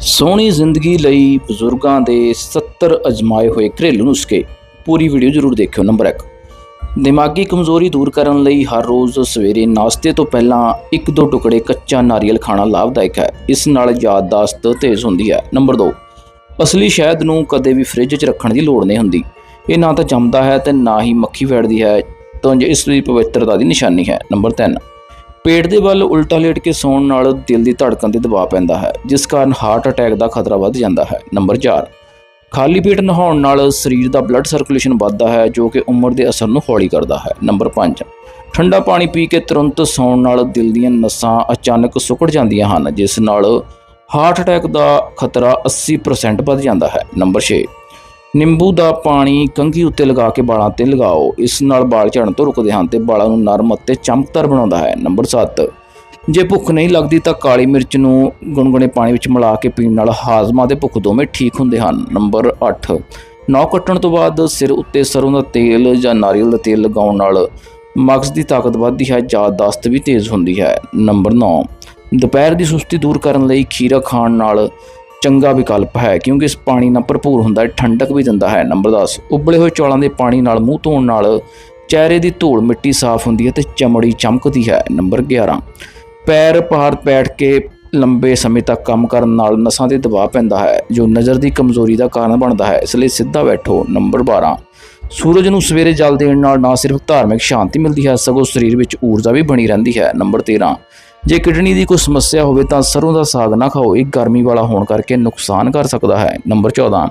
ਸੋਹਣੀ ਜ਼ਿੰਦਗੀ ਲਈ ਬਜ਼ੁਰਗਾਂ ਦੇ 70 ਅਜਮਾਏ ਹੋਏ ਘਰੇਲੂ ਨੁਸਖੇ। ਪੂਰੀ ਵੀਡੀਓ ਜ਼ਰੂਰ ਦੇਖਿਓ, ਨੰਬਰ 1 ਦਿਮਾਗੀ ਕਮਜ਼ੋਰੀ ਦੂਰ ਕਰਨ ਲਈ ਹਰ ਰੋਜ਼ ਸਵੇਰੇ ਨਾਸ਼ਤੇ ਤੋਂ ਪਹਿਲਾਂ ਇੱਕ ਦੋ ਟੁਕੜੇ ਕੱਚਾ ਨਾਰੀਅਲ ਖਾਣਾ ਲਾਭਦਾਇਕ ਹੈ। ਇਸ ਨਾਲ ਯਾਦਦਾਸ਼ਤ ਤੇਜ਼ ਹੁੰਦੀ ਹੈ। ਨੰਬਰ 2 ਅਸਲੀ ਸ਼ਹਿਦ ਨੂੰ ਕਦੇ ਵੀ ਫ੍ਰਿਜ 'ਚ ਰੱਖਣ ਦੀ ਲੋੜ ਨਹੀਂ ਹੁੰਦੀ। ਇਹ ਨਾ ਤਾਂ ਜੰਮਦਾ ਹੈ ਤੇ ਨਾ ਹੀ ਮੱਖੀ ਫੈੜਦੀ ਹੈ, ਤਾਂ ਇਸ ਲਈ ਪਵਿੱਤਰਤਾ ਦੀ ਨਿਸ਼ਾਨੀ ਹੈ। ਨੰਬਰ 3 ਪੇਟ ਦੇ ਵੱਲ ਉਲਟਾ ਲੇਟ ਕੇ ਸੌਣ ਨਾਲ ਦਿਲ ਦੀ ਧੜਕਣ ਤੇ ਦਬਾਅ ਪੈਂਦਾ ਹੈ, ਜਿਸ ਕਾਰਨ ਹਾਰਟ ਅਟੈਕ ਦਾ ਖਤਰਾ ਵੱਧ ਜਾਂਦਾ ਹੈ। ਨੰਬਰ 4 ਖਾਲੀ ਪੇਟ ਨਹਾਉਣ ਨਾਲ ਸਰੀਰ ਦਾ ਬਲੱਡ ਸਰਕੂਲੇਸ਼ਨ ਵੱਧਦਾ ਹੈ, ਜੋ ਕਿ ਉਮਰ ਦੇ ਅਸਰ ਨੂੰ ਹੌਲੀ ਕਰਦਾ ਹੈ। ਨੰਬਰ 5 ਠੰਡਾ ਪਾਣੀ ਪੀ ਕੇ ਤੁਰੰਤ ਸੌਣ ਨਾਲ ਦਿਲ ਦੀਆਂ ਨਸਾਂ ਅਚਾਨਕ ਸੁੱਕੜ ਜਾਂਦੀਆਂ ਹਨ, ਜਿਸ ਨਾਲ ਹਾਰਟ ਅਟੈਕ ਦਾ ਖਤਰਾ 80% ਵੱਧ ਜਾਂਦਾ ਹੈ। ਨੰਬਰ 6 ਨਿੰਬੂ ਦਾ ਪਾਣੀ ਕੰਘੀ ਉੱਤੇ ਲਗਾ ਕੇ ਵਾਲਾਂ ਤੇ ਲਗਾਓ। ਇਸ ਨਾਲ ਵਾਲ ਝੜਨ ਤੋਂ ਰੁਕਦੇ ਹਨ ਤੇ ਵਾਲਾਂ ਨੂੰ ਨਰਮ ਅਤੇ ਚਮਕਦਾਰ ਬਣਾਉਂਦਾ ਹੈ। ਨੰਬਰ 7 ਜੇ ਭੁੱਖ ਨਹੀਂ ਲੱਗਦੀ ਤਾਂ ਕਾਲੀ ਮਿਰਚ ਨੂੰ ਗੁਨਗੁਨੇ ਪਾਣੀ ਵਿੱਚ ਮਿਲਾ ਕੇ ਪੀਣ ਨਾਲ ਹਾਜ਼ਮਾ ਤੇ ਭੁੱਖ ਦੋਵੇਂ ਠੀਕ ਹੁੰਦੇ ਹਨ। ਨੰਬਰ 8 ਨੌ ਕੱਟਣ ਤੋਂ ਬਾਅਦ ਸਿਰ ਉੱਤੇ ਸਰੋਂ ਦਾ ਤੇਲ ਜਾਂ ਨਾਰੀਅਲ ਦਾ ਤੇਲ ਲਗਾਉਣ ਨਾਲ ਮਗਜ਼ ਦੀ ਤਾਕਤ ਵੱਧਦੀ ਹੈ ਯਾਦਦਾਸ਼ਤ ਵੀ ਤੇਜ਼ ਹੁੰਦੀ ਹੈ। ਨੰਬਰ 9 ਦੁਪਹਿਰ ਦੀ ਸੁਸਤੀ ਦੂਰ ਕਰਨ ਲਈ ਖੀਰਾ ਖਾਣ ਨਾਲ ਚੰਗਾ ਵਿਕਲਪ ਹੈ, ਕਿਉਂਕਿ ਇਸ ਪਾਣੀ ਨਾਲ ਭਰਪੂਰ ਹੁੰਦਾ ਹੈ, ਠੰਡਕ ਵੀ ਦਿੰਦਾ ਹੈ। ਨੰਬਰ 10 ਉਬਲੇ ਹੋਏ ਚੌਲਾਂ ਦੇ ਪਾਣੀ ਨਾਲ, ਮੂੰਹ ਧੋਣ ਨਾਲ ਚਿਹਰੇ ਦੀ ਧੂੜ ਮਿੱਟੀ ਸਾਫ਼ ਹੁੰਦੀ ਹੈ ਤੇ ਚਮੜੀ ਚਮਕਦੀ ਹੈ। ਨੰਬਰ 11 ਪੈਰ ਪਹਾੜ ਬੈਠ ਕੇ ਲੰਬੇ ਸਮੇਂ ਤੱਕ ਕੰਮ ਕਰਨ ਨਾਲ ਨਸਾਂ ਤੇ ਦਬਾਅ ਪੈਂਦਾ ਹੈ, ਜੋ ਨਜ਼ਰ ਦੀ ਕਮਜ਼ੋਰੀ ਦਾ ਕਾਰਨ ਬਣਦਾ ਹੈ, ਇਸ ਲਈ ਸਿੱਧਾ ਬੈਠੋ। ਨੰਬਰ 12 ਸੂਰਜ ਨੂੰ ਸਵੇਰੇ ਜਲ ਦੇਣ ਨਾਲ ਨਾ ਸਿਰਫ ਧਾਰਮਿਕ ਸ਼ਾਂਤੀ ਮਿਲਦੀ ਹੈ, ਸਗੋਂ ਸਰੀਰ ਵਿੱਚ ਊਰਜਾ ਵੀ ਬਣੀ ਰਹਿੰਦੀ ਹੈ। ਨੰਬਰ 13 ਜੇ ਕਿਡਨੀ ਦੀ ਕੋਈ ਸਮੱਸਿਆ ਹੋਵੇ ਤਾਂ ਸਰੋਂ ਦਾ ਸਾਗ ਨਾ ਖਾਓ, ਇਹ ਗਰਮੀ ਵਾਲਾ ਹੋਣ ਕਰਕੇ ਨੁਕਸਾਨ ਕਰ ਸਕਦਾ ਹੈ। ਨੰਬਰ 14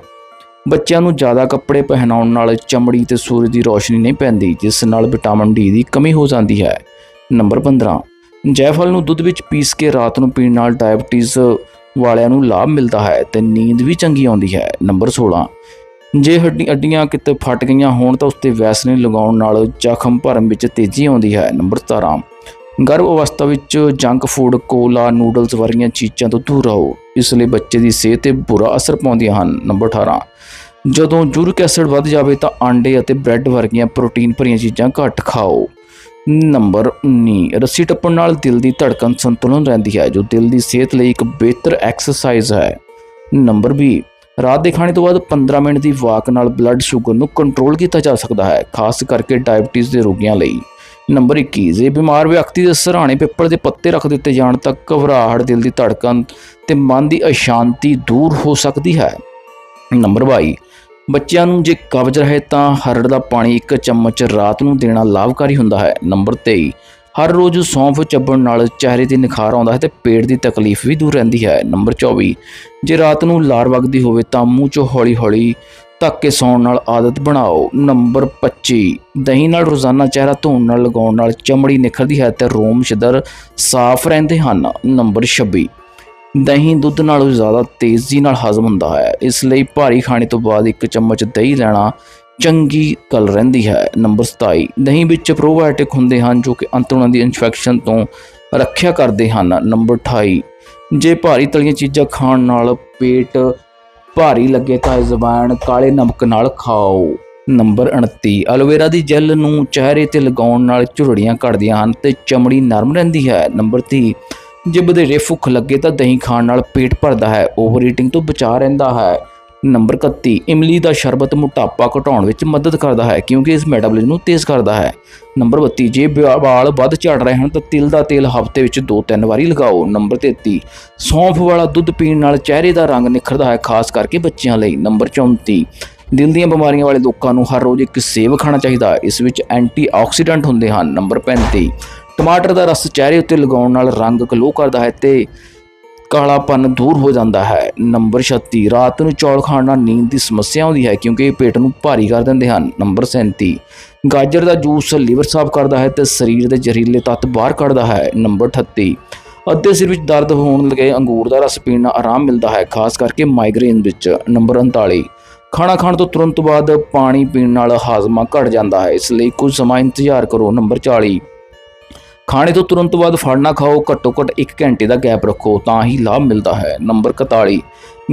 ਬੱਚਿਆਂ ਨੂੰ ਜ਼ਿਆਦਾ ਕੱਪੜੇ ਪਹਿਨਾਉਣ ਨਾਲ ਚਮੜੀ ਤੇ ਸੂਰਜ ਦੀ ਰੋਸ਼ਨੀ ਨਹੀਂ ਪੈਂਦੀ, ਜਿਸ ਨਾਲ ਵਿਟਾਮਿਨ ਡੀ ਦੀ ਕਮੀ ਹੋ ਜਾਂਦੀ ਹੈ। ਨੰਬਰ 15 ਜੈਫਲ ਨੂੰ ਦੁੱਧ ਵਿੱਚ ਪੀਸ ਕੇ ਰਾਤ ਨੂੰ ਪੀਣ ਨਾਲ ਡਾਇਬਟੀਜ਼ ਵਾਲਿਆਂ ਨੂੰ ਲਾਭ ਮਿਲਦਾ ਹੈ ਤੇ ਨੀਂਦ ਵੀ ਚੰਗੀ ਆਉਂਦੀ ਹੈ। ਨੰਬਰ 16 ਜੇ ਹੱਡੀ ਅੱਡੀਆਂ ਕਿਤੇ ਫਟ ਗਈਆਂ ਹੋਣ ਤਾਂ ਉਸ ਤੇ ਵੈਸਲੀਨ ਲਗਾਉਣ ਨਾਲ ਜ਼ਖਮ ਭਰਮ ਵਿੱਚ ਤੇਜ਼ੀ ਆਉਂਦੀ ਹੈ। ਨੰਬਰ 17 ਗਰਭ ਅਵਸਥਾ ਵਿੱਚ ਜੰਕ ਫੂਡ ਕੋਲਾ ਨੂਡਲਸ ਵਰਗੀਆਂ ਚੀਜ਼ਾਂ ਤੋਂ ਦੂਰ ਰਹੋ। ਇਸ ਲਈ ਬੱਚੇ ਦੀ ਸਿਹਤ ਤੇ ਬੁਰਾ ਅਸਰ ਪਾਉਂਦੀਆਂ ਹਨ। ਨੰਬਰ 18 ਜਦੋਂ ਯੂਰਿਕ ਐਸਿਡ ਵੱਧ ਜਾਵੇ ਤਾਂ ਆਂਡੇ ਅਤੇ ਬ੍ਰੈਡ ਵਰਗੀਆਂ ਪ੍ਰੋਟੀਨ ਭਰੀਆਂ ਚੀਜ਼ਾਂ ਘੱਟ ਖਾਓ। ਨੰਬਰ 19 ਰੱਸੀ ਟੱਪਣ ਨਾਲ ਦਿਲ ਦੀ ਧੜਕਣ ਸੰਤੁਲਨ ਰਹਿੰਦੀ ਹੈ, ਜੋ ਦਿਲ ਦੀ ਸਿਹਤ ਲਈ ਇੱਕ ਬਿਹਤਰ ਐਕਸਰਸਾਈਜ਼ ਹੈ। ਨੰਬਰ 20 ਰਾਤ ਦੇ ਖਾਣੇ ਤੋਂ ਬਾਅਦ 15 ਮਿੰਟ ਦੀ ਵਾਕ ਨਾਲ ਬਲੱਡ ਸ਼ੂਗਰ ਨੂੰ ਕੰਟਰੋਲ ਕੀਤਾ ਜਾ ਸਕਦਾ ਹੈ, ਖਾਸ ਕਰਕੇ ਡਾਇਬਟੀਜ਼ ਦੇ ਰੋਗੀਆਂ ਲਈ। ਨੰਬਰ 21 ਜੇ ਬਿਮਾਰ ਵਿਅਕਤੀ ਦੇ ਸਰਾਣੇ ਪਿੱਪਲ ਦੇ ਪੱਤੇ ਰੱਖ ਦਿੱਤੇ ਜਾਣ ਤਾਂ ਘਬਰਾਹਟ ਦਿਲ ਦੀ ਧੜਕਣ ਤੇ ਮਨ ਦੀ ਅਸ਼ਾਂਤੀ ਦੂਰ ਹੋ ਸਕਦੀ ਹੈ। ਨੰਬਰ 22 ਬੱਚਿਆਂ ਨੂੰ ਜੇ ਕਬਜ਼ ਰਹੇ ਤਾਂ ਹਰੜ ਦਾ ਪਾਣੀ ਇੱਕ ਚਮਚ ਰਾਤ ਨੂੰ ਦੇਣਾ ਲਾਭਕਾਰੀ ਹੁੰਦਾ ਹੈ। ਨੰਬਰ 23 ਹਰ ਰੋਜ਼ ਸੌਂਫ ਚੱਬਣ ਨਾਲ ਚਿਹਰੇ ਤੇ ਨਿਖਾਰ ਆਉਂਦਾ ਹੈ ਤੇ ਪੇਟ ਦੀ ਤਕਲੀਫ ਵੀ ਦੂਰ ਰਹਿੰਦੀ ਹੈ। ਨੰਬਰ 24 ਜੇ ਰਾਤ ਨੂੰ ਲਾਰ ਵਗਦੀ ਹੋਵੇ ਤਾਂ ਮੂੰਹ ਚੋਂ ਹੌਲੀ-ਹੌਲੀ ਧੱਕੇ ਕੇ ਸੌਣ ਨਾਲ ਆਦਤ ਬਣਾਓ। ਨੰਬਰ 25 ਦਹੀਂ ਨਾਲ ਰੋਜ਼ਾਨਾ ਚਿਹਰਾ ਧੋਣ ਨਾਲ ਲਗਾਉਣ ਨਾਲ ਚਮੜੀ ਨਿਖਰਦੀ ਹੈ ਤੇ ਰੋਮ ਛਿਦਰ ਸਾਫ਼ ਰਹਿੰਦੇ ਹਨ। ਨੰਬਰ 26 ਦਹੀਂ ਦੁੱਧ ਨਾਲੋਂ ਜ਼ਿਆਦਾ ਤੇਜ਼ੀ ਨਾਲ ਹਜ਼ਮ ਹੁੰਦਾ ਹੈ। ਇਸ ਲਈ ਭਾਰੀ ਖਾਣੇ ਤੋਂ ਬਾਅਦ ਇੱਕ ਚਮਚ ਦਹੀਂ ਲੈਣਾ ਚੰਗੀ ਗੱਲ ਰਹਿੰਦੀ ਹੈ। ਨੰਬਰ 27 ਦਹੀਂ ਵਿੱਚ ਪ੍ਰੋਬਾਇਓਟਿਕ ਹੁੰਦੇ ਹਨ ਜੋ ਕਿ ਅੰਤੜਾਂ ਦੀ ਇਨਫੈਕਸ਼ਨ ਤੋਂ ਰੱਖਿਆ ਕਰਦੇ ਹਨ। ਨੰਬਰ 28 ਜੇ ਭਾਰੀ ਤਲੀਆਂ ਚੀਜ਼ਾਂ ਖਾਣ ਨਾਲ ਪੇਟ ਭਾਰੀ ਲੱਗੇ ਤਾਂ ਜ਼ਬਾਨ ਕਾਲੇ ਨਮਕ ਨਾਲ ਖਾਓ। ਨੰਬਰ 29 ਐਲੋਵੇਰਾ ਦੀ ਜੈਲ ਨੂੰ ਚਿਹਰੇ ਤੇ ਲਗਾਉਣ ਨਾਲ ਝੁਰੜੀਆਂ ਘਟਦੀਆਂ ਹਨ ਤੇ ਚਮੜੀ ਨਰਮ ਰਹਿੰਦੀ ਹੈ। ਨੰਬਰ 30 ਜੇ ਵਧੇਰੇ ਭੁੱਖ ਲੱਗੇ ਤਾਂ ਦਹੀਂ ਖਾਣ ਨਾਲ ਪੇਟ ਭਰਦਾ ਹੈ। ਓਵਰ ਈਟਿੰਗ ਤੋਂ ਬਚਾ ਰਹਿੰਦਾ ਹੈ। ਨੰਬਰ 31 ਇਮਲੀ ਦਾ ਸ਼ਰਬਤ ਮੋਟਾਪਾ ਘਟਾਉਣ ਵਿੱਚ ਮਦਦ ਕਰਦਾ ਹੈ ਕਿਉਂਕਿ ਇਸ ਮੈਟਾਬੋਲਿਜ਼ਮ ਨੂੰ ਤੇਜ਼ ਕਰਦਾ ਹੈ। ਨੰਬਰ 32 ਜੇ ਵਿਆ- ਵਾਲ ਵੱਧ ਝੜ ਰਹੇ ਹਨ ਤਾਂ ਤਿਲ ਦਾ ਤੇਲ ਹਫ਼ਤੇ ਵਿੱਚ 2-3 ਵਾਰੀ ਲਗਾਓ। ਨੰਬਰ 33 ਸੌਂਫ ਵਾਲਾ ਦੁੱਧ ਪੀਣ ਨਾਲ ਚਿਹਰੇ ਦਾ ਰੰਗ ਨਿਖਰਦਾ ਹੈ, ਖਾਸ ਕਰਕੇ ਬੱਚਿਆਂ ਲਈ। ਨੰਬਰ 34 ਦਿਲ ਦੀਆਂ ਬਿਮਾਰੀਆਂ ਵਾਲੇ ਲੋਕਾਂ ਨੂੰ ਹਰ ਰੋਜ਼ ਇੱਕ ਸੇਬ ਖਾਣਾ ਚਾਹੀਦਾ ਹੈ। ਇਸ ਵਿੱਚ ਐਂਟੀਆਕਸੀਡੈਂਟ ਹੁੰਦੇ ਹਨ। ਨੰਬਰ 35 ਟਮਾਟਰ ਦਾ ਰਸ ਚਿਹਰੇ ਉੱਤੇ ਲਗਾਉਣ ਨਾਲ ਰੰਗ ਗਲੋ ਕਰਦਾ ਹੈ ਤੇ ਕਾਲਾਪਨ ਦੂਰ ਹੋ ਜਾਂਦਾ ਹੈ। ਨੰਬਰ 36 ਰਾਤ ਨੂੰ ਚੌਲ ਖਾਣ ਨਾਲ ਨੀਂਦ ਦੀ ਸਮੱਸਿਆ ਆਉਂਦੀ ਹੈ ਕਿਉਂਕਿ ਇਹ ਪੇਟ ਨੂੰ ਭਾਰੀ ਕਰ ਦਿੰਦੇ ਹਨ। ਨੰਬਰ 37 ਗਾਜਰ ਦਾ ਜੂਸ ਲੀਵਰ ਸਾਫ਼ ਕਰਦਾ ਹੈ ਤੇ ਸਰੀਰ ਦੇ ਜ਼ਹਿਰੀਲੇ ਤੱਤ ਬਾਹਰ ਕੱਢਦਾ ਹੈ। ਨੰਬਰ 38 ਅੱਧੇ ਸਿਰ ਵਿੱਚ ਦਰਦ ਹੋਣ ਲੱਗੇ ਅੰਗੂਰ ਦਾ ਰਸ ਪੀਣ ਨਾਲ ਆਰਾਮ ਮਿਲਦਾ ਹੈ, ਖਾਸ ਕਰਕੇ ਮਾਈਗ੍ਰੇਨ ਵਿੱਚ। ਨੰਬਰ 39 ਖਾਣਾ ਖਾਣ ਤੋਂ ਤੁਰੰਤ ਬਾਅਦ ਪਾਣੀ ਪੀਣ ਨਾਲ ਹਾਜ਼ਮਾ ਘਟ ਜਾਂਦਾ ਹੈ, ਇਸ ਲਈ ਕੁਝ ਸਮਾਂ ਇੰਤਜ਼ਾਰ ਕਰੋ। ਨੰਬਰ 40 ਖਾਣੇ ਤੋਂ ਤੁਰੰਤ ਬਾਅਦ ਫਲ ਨਾ ਖਾਓ, ਘੱਟੋ ਘੱਟ 1 ਘੰਟੇ ਦਾ ਗੈਪ ਰੱਖੋ, ਤਾਂ ਹੀ ਲਾਭ ਮਿਲਦਾ ਹੈ। ਨੰਬਰ 41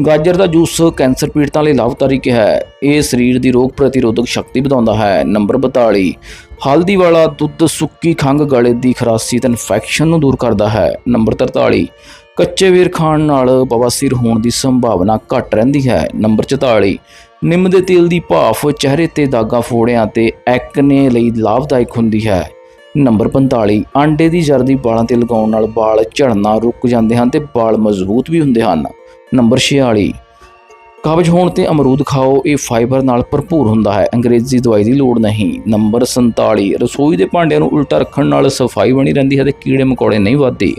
ਗਾਜਰ ਦਾ ਜੂਸ ਕੈਂਸਰ ਪੀੜਤਾਂ ਲਈ ਲਾਭਕਾਰੀ ਹੈ। ਇਹ ਸਰੀਰ ਦੀ ਰੋਗ ਪ੍ਰਤੀਰੋਧਕ ਸ਼ਕਤੀ ਵਧਾਉਂਦਾ ਹੈ। ਨੰਬਰ 42 ਹਲਦੀ ਵਾਲਾ ਦੁੱਧ ਸੁੱਕੀ ਖੰਘ ਗਲੇ ਦੀ ਖਰਾਸੀ ਤੇ ਇਨਫੈਕਸ਼ਨ ਨੂੰ ਦੂਰ ਕਰਦਾ ਹੈ। ਨੰਬਰ 43 ਕੱਚੇ ਵੇਰ ਖਾਣ ਨਾਲ ਬਵਾਸੀਰ ਹੋਣ ਦੀ ਸੰਭਾਵਨਾ ਘੱਟ ਰਹਿੰਦੀ ਹੈ। ਨੰਬਰ 44 ਨਿੰਮ ਦੇ ਤੇਲ ਦੀ ਭਾਫ਼, ਚਿਹਰੇ ਤੇ ਦਾਗਾ, ਫੋੜਿਆਂ ਤੇ ਐਕਨੇ ਲਈ ਲਾਭਦਾਇਕ ਹੁੰਦੀ ਹੈ। ਨੰਬਰ 45 ਆਂਡੇ ਦੀ ਜ਼ਰਦੀ ਵਾਲਾਂ ਤੇ ਲਗਾਉਣ ਨਾਲ ਵਾਲ ਝੜਨਾ ਰੁਕ ਜਾਂਦੇ ਹਨ ਤੇ ਵਾਲ ਮਜ਼ਬੂਤ ਵੀ ਹੁੰਦੇ ਹਨ। ਨੰਬਰ 46 ਕਬਜ਼ ਹੋਣ ਤੇ ਅਮਰੂਦ ਖਾਓ, ਇਹ ਫਾਈਬਰ ਨਾਲ ਭਰਪੂਰ ਹੁੰਦਾ ਹੈ, ਅੰਗਰੇਜ਼ੀ ਦਵਾਈ ਦੀ ਲੋੜ ਨਹੀਂ। ਨੰਬਰ 47 ਰਸੋਈ ਦੇ ਭਾਂਡਿਆਂ ਨੂੰ ਉਲਟਾ ਰੱਖਣ ਨਾਲ ਸਫ਼ਾਈ ਬਣੀ ਰਹਿੰਦੀ ਹੈ ਤੇ ਕੀੜੇ ਮਕੌੜੇ ਨਹੀਂ ਵੱਧਦੇ।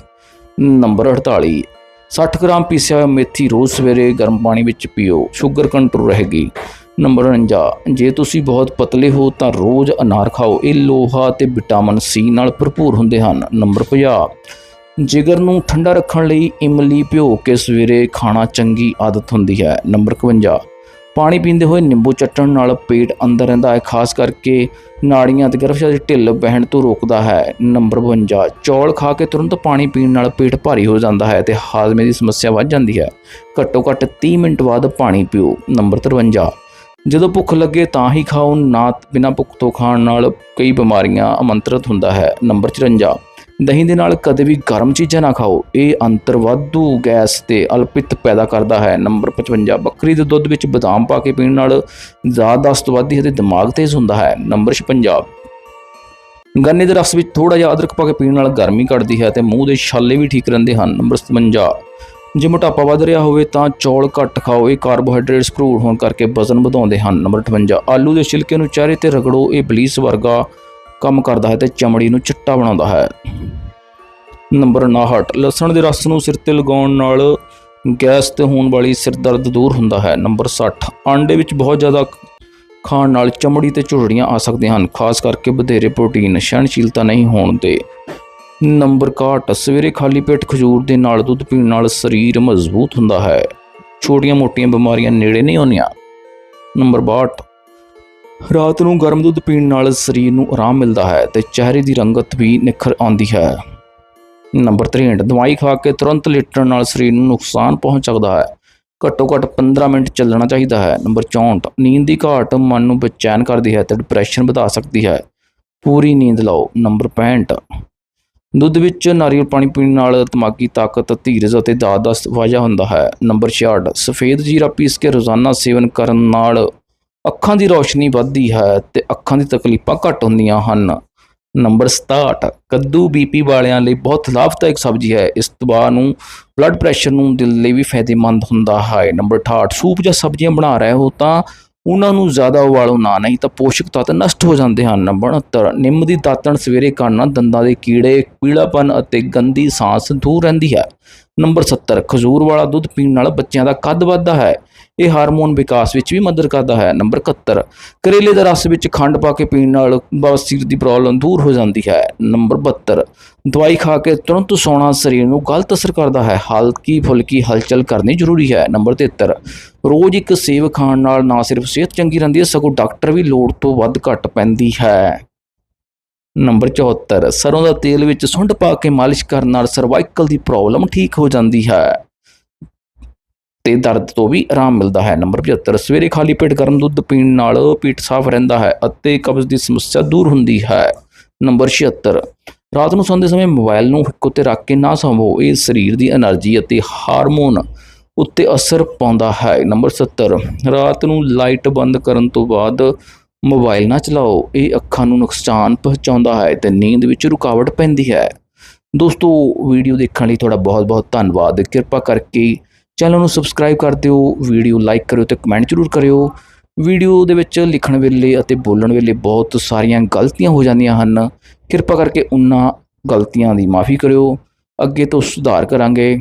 ਨੰਬਰ 48 60 ਗ੍ਰਾਮ ਪੀਸਿਆ ਹੋਇਆ ਮੇਥੀ ਰੋਜ਼ ਸਵੇਰੇ ਗਰਮ ਪਾਣੀ ਵਿੱਚ ਪੀਓ, ਸ਼ੂਗਰ ਕੰਟਰੋਲ ਰਹੇਗੀ। ਨੰਬਰ 49 ਜੇ ਤੁਸੀਂ ਬਹੁਤ ਪਤਲੇ ਹੋ ਤਾਂ ਰੋਜ਼ ਅਨਾਰ ਖਾਓ। ਇਹ ਲੋਹਾ ਤੇ ਵਿਟਾਮਿਨ ਸੀ ਨਾਲ ਭਰਪੂਰ ਹੁੰਦੇ ਹਨ। ਨੰਬਰ 50 ਜਿਗਰ ਨੂੰ ਠੰਡਾ ਰੱਖਣ ਲਈ ਇਮਲੀ ਭਿਓ ਕੇ ਸਵੇਰੇ ਖਾਣਾ ਚੰਗੀ ਆਦਤ ਹੁੰਦੀ ਹੈ। ਨੰਬਰ 51 ਪਾਣੀ ਪੀਂਦੇ ਹੋਏ ਨਿੰਬੂ ਚੱਟਣ ਨਾਲ ਪੇਟ ਅੰਦਰ ਰਹਿੰਦਾ ਹੈ, ਖਾਸ ਕਰਕੇ ਨਾੜੀਆਂ ਤੇ ਗਰਭਾਸ਼ਯ ਢਿੱਲ ਬਹਿਣ ਤੋਂ ਰੋਕਦਾ ਹੈ। ਨੰਬਰ 52 ਚੌਲ ਖਾ ਕੇ ਤੁਰੰਤ ਪਾਣੀ ਪੀਣ ਨਾਲ ਪੇਟ ਭਾਰੀ ਹੋ ਜਾਂਦਾ ਹੈ ਤੇ ਹਾਜ਼ਮੇ ਦੀ ਸਮੱਸਿਆ ਵੱਧ ਜਾਂਦੀ ਹੈ। ਘੱਟੋ ਘੱਟ 30 ਮਿੰਟ ਬਾਅਦ ਪਾਣੀ ਪੀਓ। ਨੰਬਰ 53 ਜਦੋਂ ਭੁੱਖ ਲੱਗੇ ਤਾਂ ਹੀ ਖਾਓ, ਨਾ ਬਿਨਾਂ ਭੁੱਖ ਤੋਂ ਖਾਣ ਨਾਲ ਕਈ ਬਿਮਾਰੀਆਂ ਆਮੰਤਰਿਤ ਹੁੰਦਾ ਹੈ। ਨੰਬਰ 54 ਦਹੀਂ ਦੇ ਨਾਲ ਕਦੇ ਵੀ ਗਰਮ ਚੀਜ਼ਾਂ ਨਾ ਖਾਓ। ਇਹ ਅੰਤਰ ਵਾਧੂ ਗੈਸ ਤੇ ਅਲਪਿਤ ਪੈਦਾ ਕਰਦਾ ਹੈ। ਨੰਬਰ 55 ਬੱਕਰੀ ਦੇ ਦੁੱਧ ਵਿੱਚ ਬਦਾਮ ਪਾ ਕੇ ਪੀਣ ਨਾਲ ਜ਼ਿਆਦਾ ਯਾਦਦਾਸ਼ਤ ਵੱਧਦੀ ਹੈ ਤੇ ਦਿਮਾਗ ਤੇਜ਼ ਹੁੰਦਾ ਹੈ। ਨੰਬਰ 56 ਗੰਨੇ ਦੇ ਰਸ ਵਿੱਚ ਥੋੜਾ ਜਿਹਾ ਅਦਰਕ ਪਾ ਕੇ ਪੀਣ ਨਾਲ ਗਰਮੀ ਘਟਦੀ ਹੈ ਤੇ ਮੂੰਹ ਦੇ ਛਾਲੇ ਵੀ ਠੀਕ ਰਹਿੰਦੇ ਹਨ। ਨੰਬਰ 57 ਜੇ ਮੋਟਾਪਾ ਵੱਧ ਰਿਹਾ ਹੋਵੇ ਤਾਂ ਚੌਲ ਘੱਟ ਖਾਓ। ਇਹ ਕਾਰਬੋਹਾਈਡਰੇਟਸ ਭਰਪੂਰ ਹੋਣ ਕਰਕੇ ਵਜ਼ਨ ਵਧਾਉਂਦੇ ਹਨ। ਨੰਬਰ 58 ਆਲੂ ਦੇ ਛਿਲਕੇ ਨੂੰ ਚਿਹਰੇ ਤੇ ਰਗੜੋ। ਇਹ ਬਲੀਸ ਵਰਗਾ ਕੰਮ ਕਰਦਾ ਹੈ ਤੇ ਚਮੜੀ ਨੂੰ ਚਿੱਟਾ ਬਣਾਉਂਦਾ ਹੈ। ਨੰਬਰ 59 ਲਸਣ ਦੇ ਰਸ ਨੂੰ ਸਿਰ ਤੇ ਲਗਾਉਣ ਨਾਲ ਗੈਸ ਤੇ ਹੋਣ ਵਾਲੀ ਸਿਰ ਦਰਦ ਦੂਰ ਹੁੰਦਾ ਹੈ। ਨੰਬਰ 60 ਆਂਡੇ ਵਿੱਚ ਬਹੁਤ ਜ਼ਿਆਦਾ ਖਾਣ ਨਾਲ ਚਮੜੀ ਤੇ ਝੁਰੜੀਆਂ ਆ ਸਕਦੀਆਂ ਹਨ। ਖਾਸ ਕਰਕੇ ਵਧੇਰੇ ਪ੍ਰੋਟੀਨ, ਸਹਿਣਸ਼ੀਲਤਾ ਨਹੀਂ ਹੋਣ ਤੇ ਨੰਬਰ 61 ਸਵੇਰੇ ਖਾਲੀ ਪੇਟ ਖਜੂਰ ਦੇ ਨਾਲ ਦੁੱਧ ਪੀਣ ਨਾਲ ਸਰੀਰ ਮਜ਼ਬੂਤ ਹੁੰਦਾ ਹੈ। ਛੋਟੀਆਂ-ਮੋਟੀਆਂ ਬਿਮਾਰੀਆਂ ਨੇੜੇ ਨਹੀਂ ਆਉਂਦੀਆਂ। ਨੰਬਰ 62 ਰਾਤ ਨੂੰ ਗਰਮ ਦੁੱਧ ਪੀਣ ਨਾਲ ਸਰੀਰ ਨੂੰ ਆਰਾਮ ਮਿਲਦਾ ਹੈ ਤੇ ਚਿਹਰੇ ਦੀ ਰੰਗਤ ਵੀ ਨਿਖਰ ਆਉਂਦੀ ਹੈ। ਨੰਬਰ 63 ਦਵਾਈ ਖਾ ਕੇ ਤੁਰੰਤ ਲੇਟਣ ਨਾਲ ਸਰੀਰ ਨੂੰ ਨੁਕਸਾਨ ਪਹੁੰਚ ਸਕਦਾ ਹੈ। ਘੱਟੋ ਘੱਟ 15 ਮਿੰਟ ਚੱਲਣਾ ਚਾਹੀਦਾ ਹੈ। ਨੰਬਰ 64 ਨੀਂਦ ਦੀ ਘਾਟ ਮਨ ਨੂੰ ਬੇਚੈਨ ਕਰਦੀ ਹੈ ਤੇ ਡਿਪਰੈਸ਼ਨ ਵਧਾ ਸਕਦੀ ਹੈ। ਪੂਰੀ ਨੀਂਦ ਲਓ। ਨੰਬਰ 65 ਦੁੱਧ ਵਿੱਚ ਨਾਰੀਅਲ ਪਾਣੀ ਪੀਣ ਨਾਲ ਦਿਮਾਗੀ ਤਾਕਤ, ਧੀਰਜ ਅਤੇ ਦਾਦ ਦਾ ਵਾਜਾ ਹੁੰਦਾ ਹੈ। ਨੰਬਰ 66 ਸਫੇਦ ਜੀਰਾ ਪੀਸ ਕੇ ਰੋਜ਼ਾਨਾ ਸੇਵਨ ਕਰਨ ਨਾਲ ਅੱਖਾਂ ਦੀ ਰੌਸ਼ਨੀ ਵੱਧਦੀ ਹੈ ਤੇ ਅੱਖਾਂ ਦੀ ਤਕਲੀਫਾਂ ਘੱਟ ਹੁੰਦੀਆਂ ਹਨ। ਨੰਬਰ 67 ਕੱਦੂ ਬੀਪੀ ਵਾਲਿਆਂ ਲਈ ਬਹੁਤ ਲਾਭਦਾਇਕ ਸਬਜ਼ੀ ਹੈ। ਇਸ ਦਵਾ ਨੂੰ ਬਲੱਡ ਪ੍ਰੈਸ਼ਰ ਨੂੰ ਦਿਲ ਲਈ ਵੀ ਫਾਇਦੇਮੰਦ ਹੁੰਦਾ ਹੈ। ਨੰਬਰ 68 ਸੂਪ ਜਾਂ ਸਬਜ਼ੀਆਂ ਬਣਾ ਰਹੇ ਹੋ ਤਾਂ ਉਹਨਾਂ ਨੂੰ ਜ਼ਿਆਦਾ ਉਬਾਲੋ ਨਾ ਨਹੀਂ ਤਾਂ ਪੋਸ਼ਕ ਤੱਤ ਨਸ਼ਟ ਹੋ ਜਾਂਦੇ ਹਨ। ਨੰਬਰ 69 ਨਿੰਮ ਦੀ ਦਾਤਣ ਸਵੇਰੇ ਖਾਣ ਨਾਲ ਦੰਦਾਂ ਦੇ ਕੀੜੇ, ਪੀਲਾਪਨ ਅਤੇ ਗੰਦੀ ਸਾਂਸ ਦੂਰ ਰਹਿੰਦੀ ਹੈ। ਨੰਬਰ 70 ਖਜੂਰ ਵਾਲਾ ਦੁੱਧ ਪੀਣ ਨਾਲ ਬੱਚਿਆਂ ਦਾ ਕੱਦ ਵੱਧਦਾ ਹੈ। ਇਹ ਹਾਰਮੋਨ ਵਿਕਾਸ ਵਿੱਚ ਵੀ ਮਦਦ ਕਰਦਾ ਹੈ। ਨੰਬਰ 71 ਕਰੇਲੇ ਦਾ ਰਸ ਵਿੱਚ ਖੰਡ ਪਾ ਕੇ ਪੀਣ ਨਾਲ ਬਵਾਸੀਰ ਦੀ ਪ੍ਰੋਬਲਮ ਦੂਰ ਹੋ ਜਾਂਦੀ ਹੈ। ਨੰਬਰ 72 ਦਵਾਈ ਖਾ ਕੇ ਤੁਰੰਤ ਸੌਣਾ ਸਰੀਰ ਨੂੰ ਗਲਤ ਅਸਰ ਕਰਦਾ ਹੈ। ਹਲਕੀ ਫੁਲਕੀ ਹਲਚਲ ਕਰਨੀ ਜ਼ਰੂਰੀ ਹੈ। ਨੰਬਰ 73 ਰੋਜ਼ ਇੱਕ ਸੇਬ ਖਾਣ ਨਾਲ ਨਾ ਸਿਰਫ ਸਿਹਤ ਚੰਗੀ ਰਹਿੰਦੀ ਹੈ, ਸਗੋਂ ਡਾਕਟਰ ਵੀ ਲੋੜ ਤੋਂ ਵੱਧ ਘੱਟ ਪੈਂਦੀ ਹੈ। ਨੰਬਰ 74 ਸਰੋਂ ਦਾ ਤੇਲ ਵਿੱਚ ਸੁੰਡ ਪਾ ਕੇ ਮਾਲਿਸ਼ ਕਰਨ ਨਾਲ ਸਰਵਾਈਕਲ ਦੀ ਪ੍ਰੋਬਲਮ ਠੀਕ ਹੋ ਜਾਂਦੀ ਹੈ। ਤੇ ਦਰਦ ਤੋਂ ਵੀ ਆਰਾਮ ਮਿਲਦਾ ਹੈ। ਨੰਬਰ 75 ਸਵੇਰੇ ਖਾਲੀ ਪੇਟ ਗਰਮ ਦੁੱਧ ਪੀਣ ਨਾਲ ਪੇਟ ਸਾਫ਼ ਰਹਿੰਦਾ ਹੈ ਅਤੇ ਕਬਜ਼ ਦੀ ਸਮੱਸਿਆ ਦੂਰ ਹੁੰਦੀ ਹੈ। ਨੰਬਰ 76 ਰਾਤ ਨੂੰ ਸੌਂਦੇ ਸਮੇਂ ਮੋਬਾਈਲ ਨੂੰ ਹਿੱਕ ਉੱਤੇ ਰੱਖ ਕੇ ਨਾ ਸੌਵੋ। ਇਹ ਸਰੀਰ ਦੀ એનર્ਜੀ ਅਤੇ ਹਾਰਮੋਨ ਉੱਤੇ ਅਸਰ ਪਾਉਂਦਾ ਹੈ। ਨੰਬਰ 70 ਰਾਤ ਨੂੰ ਲਾਈਟ ਬੰਦ ਕਰਨ ਤੋਂ ਬਾਅਦ ਮੋਬਾਈਲ ਨਾ ਚਲਾਓ, ਇਹ ਅੱਖਾਂ ਨੂੰ ਨੁਕਸਾਨ ਪਹੁੰਚਾਉਂਦਾ ਹੈ ਤੇ ਨੀਂਦ ਵਿੱਚ ਰੁਕਾਵਟ ਪੈਂਦੀ ਹੈ। ਦੋਸਤੋ, ਵੀਡੀਓ ਦੇਖਣ ਲਈ ਤੁਹਾਡਾ ਬਹੁਤ ਬਹੁਤ ਧੰਨਵਾਦ। ਕਿਰਪਾ ਕਰਕੇ ਚੈਨਲ ਨੂੰ ਸਬਸਕ੍ਰਾਈਬ ਕਰ ਦਿਓ, ਵੀਡੀਓ ਲਾਈਕ ਕਰਿਓ ਤੇ ਕਮੈਂਟ ਜ਼ਰੂਰ ਕਰਿਓ। ਵੀਡੀਓ ਦੇ ਵਿੱਚ ਲਿਖਣ ਵੇਲੇ ਅਤੇ ਬੋਲਣ ਵੇਲੇ ਬਹੁਤ ਸਾਰੀਆਂ ਗਲਤੀਆਂ ਹੋ ਜਾਂਦੀਆਂ ਹਨ। ਕਿਰਪਾ ਕਰਕੇ ਉਹਨਾਂ ਗਲਤੀਆਂ ਦੀ ਮਾਫੀ ਕਰਿਓ। ਅੱਗੇ ਤੋਂ ਸੁਧਾਰ ਕਰਾਂਗੇ।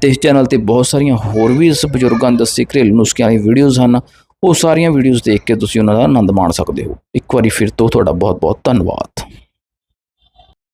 ਤੇ ਇਸ ਚੈਨਲ ਤੇ ਬਹੁਤ ਸਾਰੀਆਂ ਹੋਰ ਵੀ ਇਸ ਬਜ਼ੁਰਗਾਂ ਦੱਸੇ ਘਰੇਲੂ ਨੁਸਖਿਆਂ ਦੀ ਵੀਡੀਓਜ਼ ਹਨ। ਉਹ ਸਾਰੀਆਂ ਵੀਡੀਓਜ਼ ਦੇਖ ਕੇ ਤੁਸੀਂ ਉਹਨਾਂ ਦਾ ਆਨੰਦ ਮਾਣ ਸਕਦੇ ਹੋ। ਇੱਕ ਵਾਰੀ ਫਿਰ ਤੋਂ ਤੁਹਾਡਾ ਬਹੁਤ ਬਹੁਤ ਧੰਨਵਾਦ।